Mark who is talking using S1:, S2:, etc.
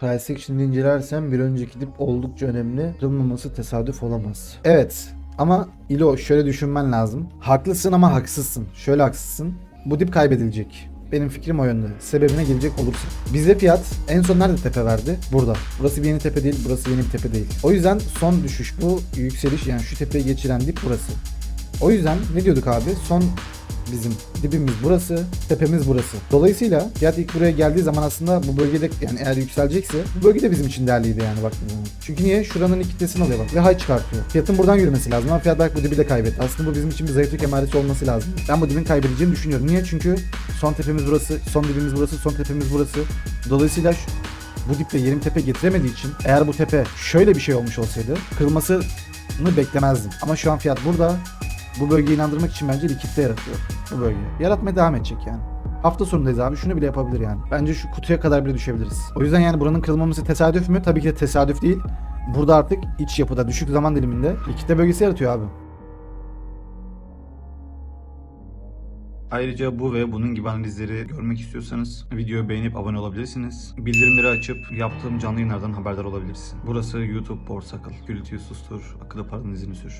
S1: Price Action'ı incelersem bir önceki dip oldukça önemli. Kırılmaması tesadüf olamaz. Evet ama İlo şöyle düşünmen lazım. Haklısın ama haksızsın. Şöyle haksızsın. Bu dip kaybedilecek. Benim fikrim o yönde. Sebebine gelecek olursa. Bize fiyat en son nerede tepe verdi? Burada. Burası bir yeni tepe değil, burası yeni bir tepe değil. O yüzden son düşüş bu yükseliş yani şu tepeyi geçiren dip burası. O yüzden ne diyorduk abi? Son bizim dibimiz burası, tepemiz burası. Dolayısıyla fiyat ilk buraya geldiği zaman aslında bu bölgede yani eğer yükselecekse bu bölge de bizim için değerliydi yani baktığın zaman. Çünkü niye? Şuranın ilk kitlesini alıyor bak ve high çıkartıyor. Fiyatın buradan yürümesi lazım ama fiyat belki bu dibi de kaybetti. Aslında bu bizim için bir zayıflık emaresi olması lazım. Ben bu dibin kaybedeceğini düşünüyorum. Niye? Çünkü son tepemiz burası, son dibimiz burası, son tepemiz burası. Dolayısıyla şu, bu diple yerim tepe getiremediği için eğer bu tepe şöyle bir şey olmuş olsaydı kırılmasını beklemezdim. Ama şu an fiyat burada. Bu bölgeyi inandırmak için bence bir kitle yaratıyor bu bölgeye. Yaratmaya devam edecek yani. Hafta sonundayız abi. Şunu bile yapabilir yani. Bence şu kutuya kadar bile düşebiliriz. O yüzden yani buranın kırılmaması tesadüf mü? Tabii ki de tesadüf değil. Burada artık iç yapıda düşük zaman diliminde bir kitle bölgesi yaratıyor abi.
S2: Ayrıca bu ve bunun gibi analizleri görmek istiyorsanız videoyu beğenip abone olabilirsiniz. Bildirimleri açıp yaptığım canlı yayınlardan haberdar olabilirsiniz. Burası YouTube Borsakıl. Gürültüyü sustur, akıllı paranın izini sür.